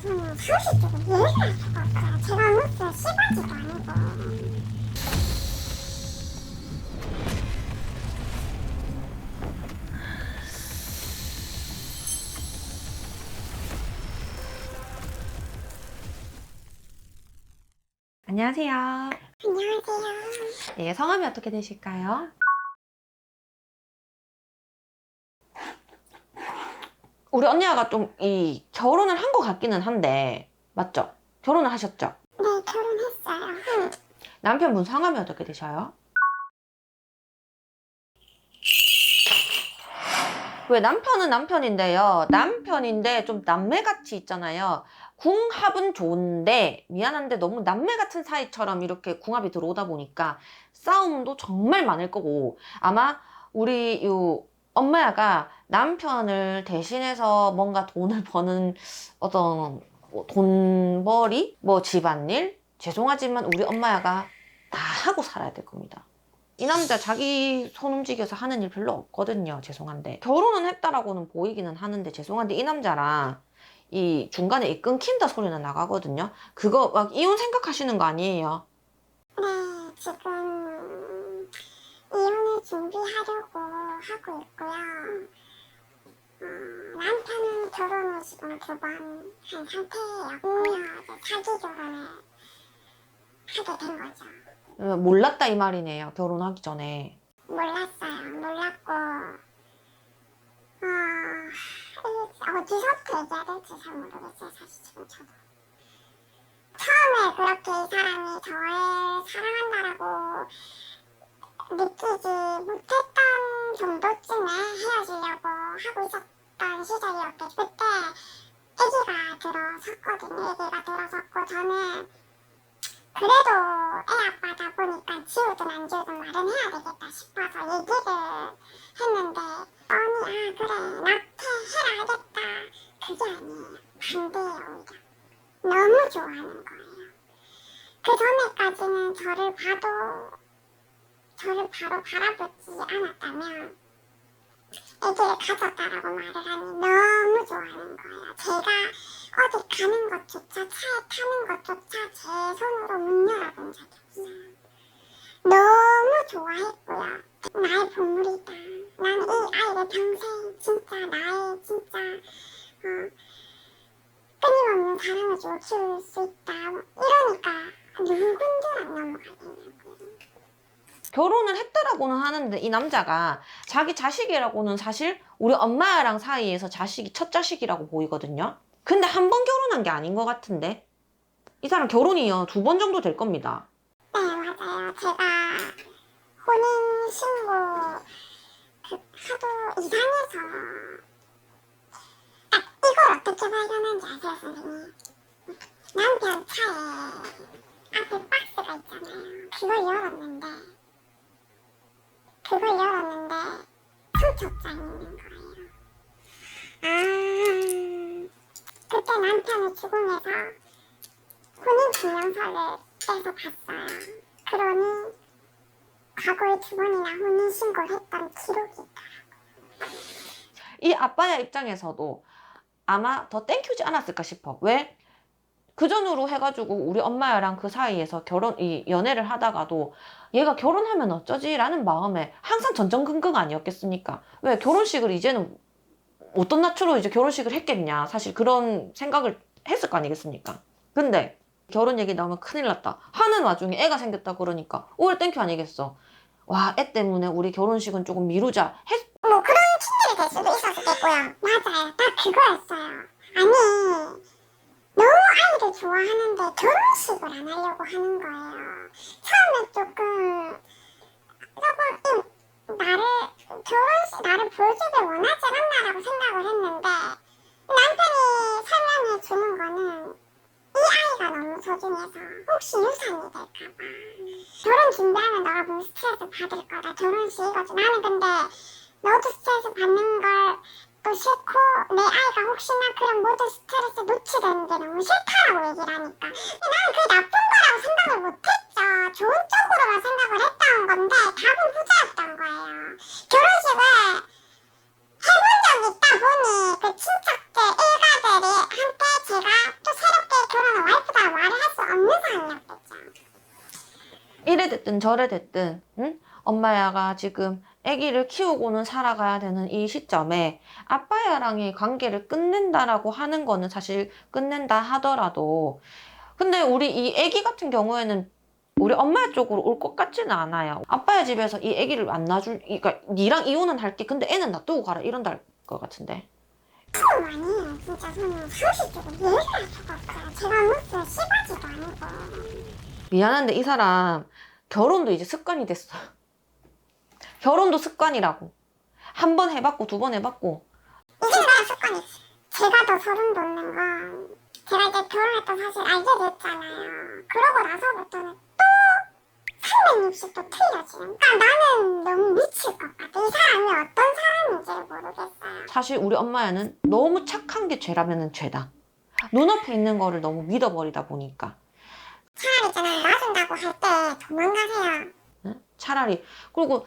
제가 무슨 시바지도 아니고. 안녕하세요. 안녕하세요. 네, 성함이 어떻게 되실까요? 우리 언니가 좀 이 결혼을 한 것 같기는 한데 맞죠? 결혼을 하셨죠? 네, 결혼했어요. 남편분 성함이 어떻게 되셔요? 왜 남편은 남편인데요. 남편인데 좀 남매같이 있잖아요. 궁합은 좋은데 미안한데 너무 남매 같은 사이처럼 이렇게 궁합이 들어오다 보니까 싸움도 정말 많을 거고 아마 우리 요 엄마가 남편을 대신해서 뭔가 돈을 버는 어떤 뭐 돈벌이 뭐 집안일 죄송하지만 우리 엄마야가 다 하고 살아야 될 겁니다. 이 남자 자기 손 움직여서 하는 일 별로 없거든요. 죄송한데. 결혼은 했다라고는 보이기는 하는데 죄송한데 이 남자랑 이 중간에 이 끊긴다 소리는 나가거든요. 그거 막 이혼 생각하시는 거 아니에요? 네, 지금 이혼을 준비하려고 하고 있고요. 어, 남편은 결혼을 지금 두 번 한 상태예요. 이제 사기 결혼을 하게 된 거죠. 어, 몰랐다 이 말이네요. 결혼하기 전에. 몰랐어요. 몰랐고, 어, 이- 어디서부터 얘기해야 될지 잘 모르겠어요. 사실 지금 저도. 처음에 그렇게 이 사람이 저를 사랑한다라고 느끼지 못했던 정도쯤에 헤어지려고 하고 있었 던 시절이었기 그때 아기가 들어섰거든요. 아기가 들어섰고 저는 그래도 애 아빠다 보니까 지우든 안 지우든 말은 해야 되겠다 싶어서 얘기를 했는데 언니 아 그래. 낙태 해라 하겠다. 그게 아니에요 반대예요 오히려 너무 좋아하는 거예요. 그 전에까지는 저를 봐도 저를 바로 바라보지 않았다면 애기를 가졌다라고 말을 하니 너무 좋아하는 거예요 제가 어디 가는 것조차 차에 타는 것조차 제 손으로 문 열어본 적이 없어요. 너무 좋아했고요. 나의 보물이다. 난 이 아이를 평생 진짜 나의 진짜 어, 끊임없는 사랑을 주고 키울 수 있다. 이러니까 누군들 안 넘어가겠냐고요. 결혼을 했다라고는 하는데 이 남자가 자기 자식이라고는 사실 우리 엄마랑 사이에서 자식이 첫 자식이라고 보이거든요. 근데 한 번 결혼한 게 아닌 것 같은데 이 사람 결혼이요 두 번 정도 될 겁니다. 네, 맞아요. 제가 혼인 신고 그 하도 이상해서 아, 이걸 어떻게 발견한지 아세요, 선생님? 남편 차에 앞에 박스가 있잖아요. 그걸 열었는데 그걸 열었는데 청첩장이 있는 거예요. 아, 그때 남편이 죽음에서 혼인 증명서를 떼서 봤어요. 그러니 과거에 두 번이나 혼인 신고를 했던 기록이 있더라고요. 이 아빠의 입장에서도 아마 더 땡큐지 않았을까 싶어. 왜? 그 전으로 해가지고 우리 엄마랑 그 사이에서 결혼, 이 연애를 하다가도 얘가 결혼하면 어쩌지라는 마음에 항상 전전긍긍 아니었겠습니까? 왜 결혼식을 이제는 어떤 낯으로 이제 결혼식을 했겠냐. 사실 그런 생각을 했을 거 아니겠습니까? 근데 결혼 얘기 나오면 큰일 났다. 하는 와중에 애가 생겼다 그러니까 오히려 땡큐 아니겠어. 와, 애 때문에 우리 결혼식은 조금 미루자. 했, 뭐 그런 핑계를 댈 수도 있었겠고요. 맞아요. 딱 그거였어요. 아니 너무 아이를 좋아하는데 결혼식을 안 하려고 하는 거예요. 처음에 조금 조금 음, 나를 결혼식 나를 보여주길 원하지 않나라고 생각을 했는데 남편이 설명해 주는 거는 이 아이가 너무 소중해서 혹시 유산이 될까봐. 결혼 준비하면 너가 뭐 스트레스 받을 거다. 결혼식 이거지 나는 근데 너도 스트레스 받는 걸 또 싫고 내 아이가 혹시나 그런 모든 스트레스 놓치는 게 너무 싫다라고 얘기를 하니까 나는 그게 나쁜 거라고 생각을 못했죠 좋은 쪽으로만 생각을 했던 건데 답은 후자였던 거예요 결혼식을 해본 적이 있다 보니 그 친척들 일가들이 함께 제가 또 새롭게 결혼한 와이프다 말을 할 수 없는 상황이었겠죠. 이래 됐든 저래 됐든 응? 엄마야가 지금 아기를 키우고는 살아가야 되는 이 시점에 아빠야랑의 관계를 끝낸다라고 하는 거는 사실 끝낸다 하더라도 근데 우리 이 아기 같은 경우에는 우리 엄마 쪽으로 올 것 같지는 않아요. 아빠야 집에서 이 아기를 안 놔줄, 그러니까 니랑 이혼은 할게. 근데 애는 놔두고 가라 이런다 할 것 같은데. 손 아니에요. 진짜 손은 30주고 얘기를 할 수가 없어요. 제가 무슨 시바지도 아니고. 미안한데 이 사람 결혼도 이제 습관이 됐어. 결혼도 습관이라고. 한 번 해봤고 두 번 해봤고 이게 나의 습관이 제가 더 소름 돋는 건 제가 이제 결혼했다 사실 알게 됐잖아요. 그러고 나서부터는 또 360도 틀려지는. 그러니까 나는 너무 미칠 것 같아. 이 사람이 어떤 사람인지를 모르겠어요. 사실 우리 엄마야는 너무 착한 게 죄라면은 죄다. 눈앞에 있는 거를 너무 믿어버리다 보니까 차라리 있잖아요. 놔준다고 할 때 도망가세요. 응? 차라리 그리고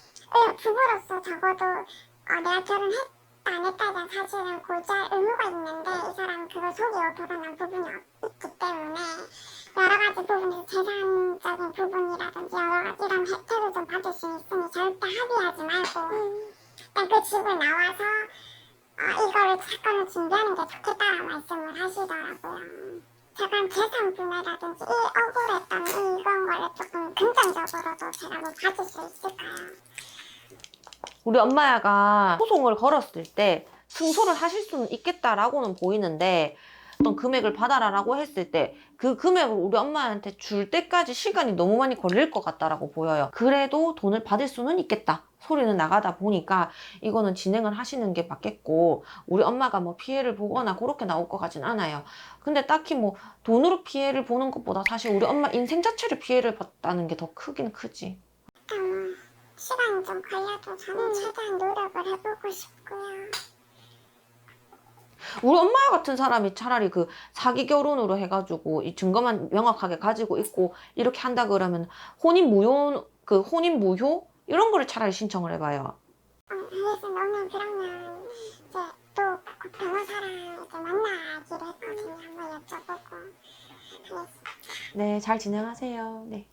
어, 부부로서 적어도 어, 내가 결혼했 안 대한 사실은 고지할 의무가 있는데 이 사람은 그걸 속여 드러난 부분이 없- 있기 때문에 여러 가지 부분에서 재산적인 부분이라든지 여러 가지 이런 혜택을 좀 받을 수 있으니 절대 합의하지 말고 일단 그 집을 나와서 어, 이거를 사건을 준비하는 게 좋겠다라는 말씀을 하시더라고요. 잠깐 재산 분해라든지 이 억울했던 이 이런 거를 조금 긍정적으로도 제가 뭐 받을 수 있을까요? 우리 엄마야가 소송을 걸었을 때 승소를 하실 수는 있겠다라고는 보이는데 어떤 금액을 받아라라고 했을 때 그 금액을 우리 엄마한테 줄 때까지 시간이 너무 많이 걸릴 것 같다라고 보여요. 그래도 돈을 받을 수는 있겠다. 소리는 나가다 보니까 이거는 진행을 하시는 게 맞겠고 우리 엄마가 뭐 피해를 보거나 그렇게 나올 것 같진 않아요. 근데 딱히 뭐 돈으로 피해를 보는 것보다 사실 우리 엄마 인생 자체를 피해를 봤다는 게 더 크긴 크지. 시간이 좀 걸려도 저는 최대한 노력을 해보고 싶고요. 우리 엄마 같은 사람이 차라리 그 사기 결혼으로 해가지고 이 증거만 명확하게 가지고 있고 이렇게 한다 그러면 혼인 무효 그 혼인 무효 이런 거를 차라리 신청을 해봐요. 어, 알겠어. 너는 그러면 이제 또 그 변호사랑 이제 만나기로 했거든요. 한번 여쭤보고. 알겠어. 네, 잘 진행하세요. 네.